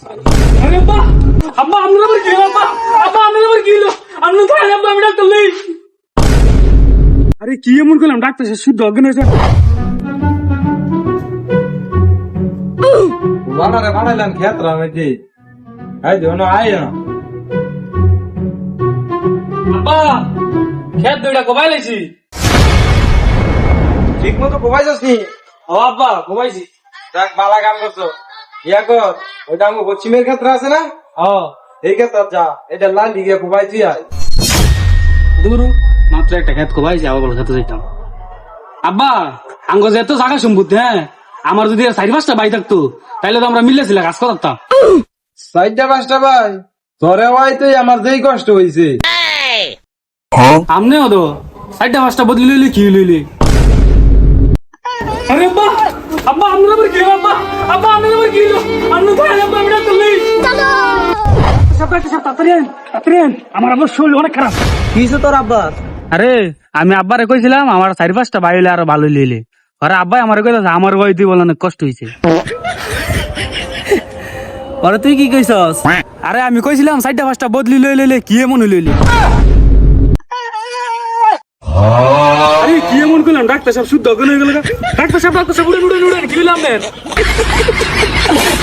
আরে আব্বা আব্বা আবার কি আব্বা আব্বা আপনার আবার কি হলো তো আব্বা আমি ডাক্তার নেই আরে কি এমন করলাম? ডাক্তার সে শুদ্ধ অজ্ঞান হয়েছে। বানারে বানাইলাম ক্ষেত্র আমি দি এই জন্য আয় না আব্বা খেত দুইটা কমাই লাইছি। ঠিক মতো কোবাই যাসনি ও আব্বা কমাইছি দেখ বালা কাম করছ। ইয়া কর ওইটা আমার পশ্চিমের ক্ষেত্র আছে না? ও এই ক্ষেত্র যা এটা লাল দিকে কোবাই তুই আয়। দূর মাত্র একটা খেত কমাইছি আবার বলে খেতে যাইতাম। আব্বা আঙ্গ যে এত জায়গা সম্পত্তি হ্যাঁ? আমার যদি চারি পাঁচটা বাই থাকতো তাইলে তো আমরা মিললেছিল কাজ করতাম। চারটা পাঁচটা ভাই তোরে ভাই তুই আমার যেই কষ্ট হয়েছে আমনেও তো চারটা পাঁচটা বদলি লইলি কি লইলি আরে আব্বা আব্বা আমরা আবার কি আব্বা? আব্বা আমরা তো আমি তাড়াতাড়ি আন। আমার আবার শরীর অনেক খারাপ। কিছু তোর আব্বা? আরে আমি আব্বারে কইছিলাম আমার চারি পাঁচটা ভাই হইলে আরও ভালো লইলে আরে আব্বাই আমার কইতাছে আমার বই তুই বলে অনেক কষ্ট হয়েছে পরে তুই কি কইছস? আরে আমি কইছিলাম চারটা পাঁচটা বদলি লই লইলে কি এমন লইলি আরে কি এমন করলাম? ডাক্তার সাহেব শুদ্ধ গেল ডাক্তার সাহেব ডাক্তার সাহেব উড়ে উড়ে উড়ে কি হইলাম come on.